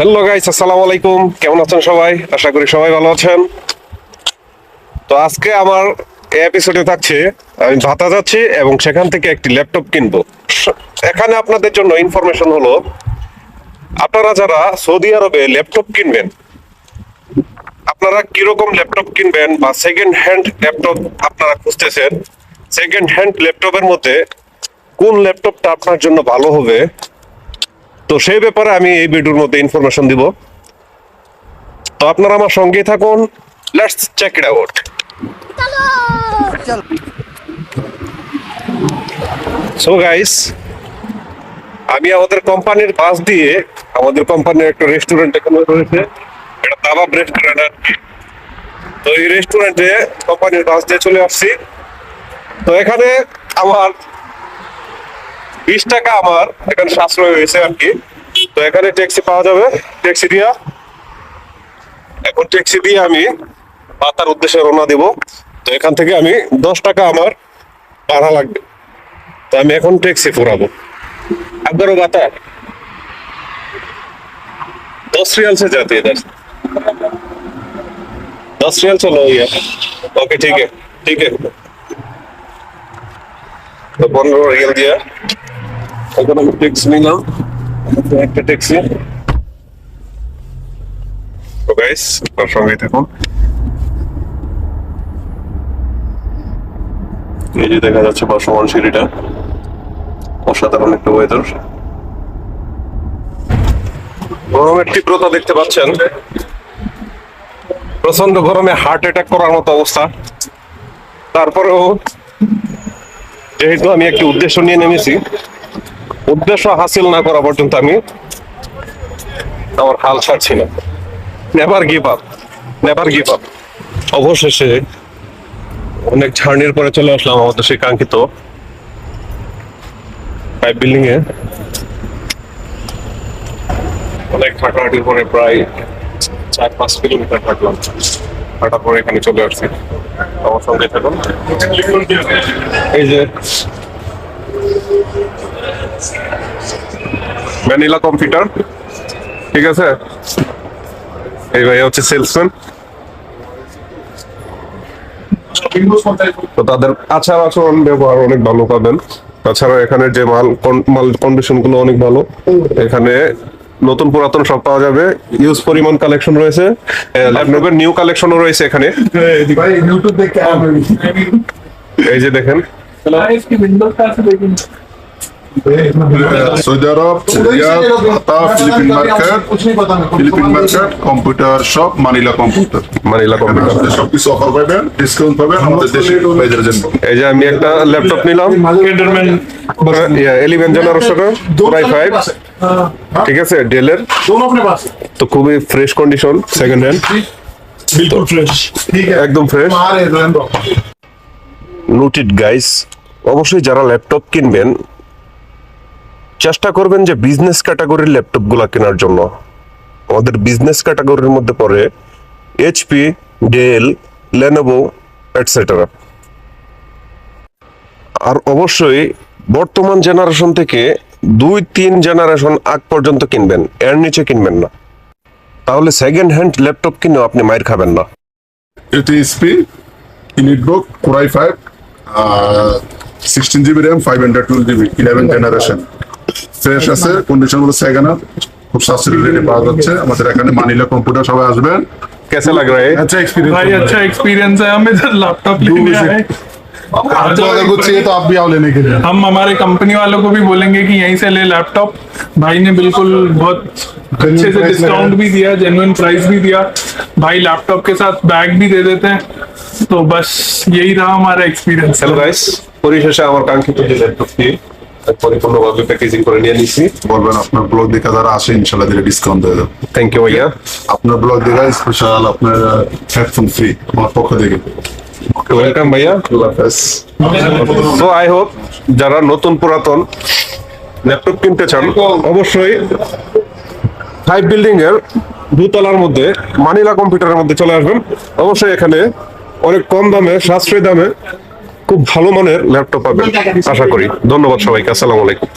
Hello guys আসসালামু আলাইকুম। কেমন আছেন সবাই? আশা করি সবাই ভালো আছেন। তো আজকে আমার এই এপিসোডে থাকছে, আমি ভাতা যাচ্ছি এবং সেখান থেকে একটি ল্যাপটপ কিনবো। এখানে আপনাদের জন্য ইনফরমেশন হলো, আপনারা যারা সৌদি আরবে ল্যাপটপ কিনবেন, আপনারা কীরকম ল্যাপটপ কিনবেন বা সেকেন্ড হ্যান্ড ল্যাপটপ আপনারা খুঁজতেছেন সেকেন্ড হ্যান্ড ল্যাপটপের মধ্যে কোন ল্যাপটপটা আপনার জন্য ভালো হবে তো সেই ব্যাপারে আমি এই ভিডিওর মধ্যে ইনফরমেশন দিব। তো আপনারা আমার সঙ্গেই থাকুন। Let's check it out so guys আমি আমাদের কোম্পানির পাশ দিয়ে আমাদের কোম্পানির একটা রেস্টুরেন্ট এখানে রয়েছে। এটা দাবাব রেস্টুরেন্ট আর কি। তো এই রেস্টুরেন্টে কোম্পানির পাশ দিয়ে চলে আসছি। তো এখানে আমার বিশ টাকা আমার এখানে সাশ্রয় হয়েছে আর কি তো এখানে ট্যাক্সি পাওয়া যাবে ট্যাক্সি দিয়া এখন ট্যাক্সি দিয়ে আমি পাতার উদ্দেশ্যে রওনা দিব তো এখান থেকে আমি দশ টাকা আমার ভাড়া লাগবে তো আমি এখন ট্যাক্সি ফুরাবো আপনারও বাতা दस रियल से जाती है इधर दस रियल चलो ये ओके ठीक है ठीक है तो पंद्रह रियल दिया আমি ট্যাক্সি নিলাম। একটা ট্যাক্সি গাইস আপনার থাকুন এই যে দেখা যাচ্ছে ওয়েদার দেখতে পাচ্ছেন। প্রচণ্ড গরমে হার্ট অ্যাটাক করার মতো অবস্থা। তারপরেও যেহেতু আমি একটি উদ্দেশ্য নিয়ে নেমেছি উদ্দেশ্য হাসিল না করা পর্যন্ত আমি আমার হাল ছাড়ছি না। Never give up never give up অবশেষে অনেক ঝার্নির পরে চলে আসলাম আমাদের সেই কাঙ্ক্ষিত। পাইপ বিল্ডিং এ। অনেক হাঁটাহাঁটির পরে প্রায় চার পাঁচ কিলোমিটার হাঁটলাম হাঁটার পরে এখানে চলে আসছি। আমার সঙ্গে থাকুন। এই যে ভ্যানিলা কম্পিউটার। ঠিক আছে? এই ভাই হচ্ছে সেলসম্যান। তাদের আচার আচরণ ব্যবহার অনেক ভালো পাবেন। তাছাড়া এখানে যে মাল মাল কন্ডিশনগুলো অনেক ভালো। এখানে নতুন পুরাতন সব পাওয়া যাবে। ইউজ পরিমাণ কালেকশন রয়েছে। ল্যাপটপের নিউ কালেকশনও রয়েছে এখানে। এই যে দেখেন। Saudi Arab Philippine market Philippine market computer সব মানিলা কম্পিউটার। Manila computer. সবকিছু অফার পাবেন ডিসকাউন্ট পাবেন আমাদের দেশে জন্য এই যে আমি একটা ল্যাপটপ নিলাম। এন্ডারম্যান ফাইভ ঠিক আছে ডেলের তো খুবই fresh condition second hand fresh একদম ফ্রেশ নোটেড গাইস অবশ্যই যারা ল্যাপটপ কিনবেন চেষ্টা করবেন যে বিজনেস ক্যাটাগরির ল্যাপটপগুলো কেনার জন্য। আমাদের বিজনেস ক্যাটাগরির মধ্যে পড়ে এইচপি ডেল লেনোভো এটসেট্রা আর অবশ্যই বর্তমান জেনারেশন থেকে দুই তিন জেনারেশন আগ পর্যন্ত কিনবেন, এর নিচে কিনবেন না। তাহলে সেকেন্ড হ্যান্ড ল্যাপটপ কিনেও আপনি মায়ের খাবেন না। এটি HP EliteBook core i five sixteen GB RAM five hundred twelve GB eleven generation fresh আছে কন্ডিশন গুলো সেকেন্ড খুব সাশ্রয়ী রেটে পাওয়া যাচ্ছে আমাদের এখানে মানিলা কম্পিউটার সবাই আসবেন कैसा लग रहा है अच्छा एक्सपीरियंस भाई अच्छा एक्सपीरियंस है हम इधर लैपटॉप लेने आए आपको अगर कुछ चाहिए तो आप भी आओ लेने के लिए हम हमारे कंपनी वालों को भी बोलेंगे कि यहीं से ले लैपटॉप भाई ने बिल्कुल बहुत अच्छे से price डिस्काउंट लगाया। भी दिया जेन्युइन प्राइस भी दिया भाई लैपटॉप के साथ बैग भी दे देते हैं तो बस यही रहा हमारा एक्सपीरियंस হ্যালো গাইস পরিশেষে আমার কাঙ্ক্ষিত যে ল্যাপটপটি পরিপূর্ণভাবে প্যাকেজিং করে নিয়ে নিছি। বলবেন আপনার ব্লগ দেখে যারা আসে ইনশাল্লাহ দিলে ডিসকাউন্ট থ্যাংক ইউ ভাইয়া। আপনার ব্লগ দেখে স্পেশাল আপনার হেডফোন ফ্রি আমার পক্ষ থেকে। ওয়েলকাম ভাইয়া। সো আই হোপ যারা নতুন পুরাতন ল্যাপটপ কিনতে চান অবশ্যই ফাইভ বিল্ডিং এর দুতলার মধ্যে মানিলা কম্পিউটারের মধ্যে চলে আসবেন। অবশ্যই এখানে অনেক কম দামে সাশ্রয়ী দামে খুব ভালো মানের ল্যাপটপ পাবেন। আশা করি। ধন্যবাদ সবাইকে। আসসালামু আলাইকুম।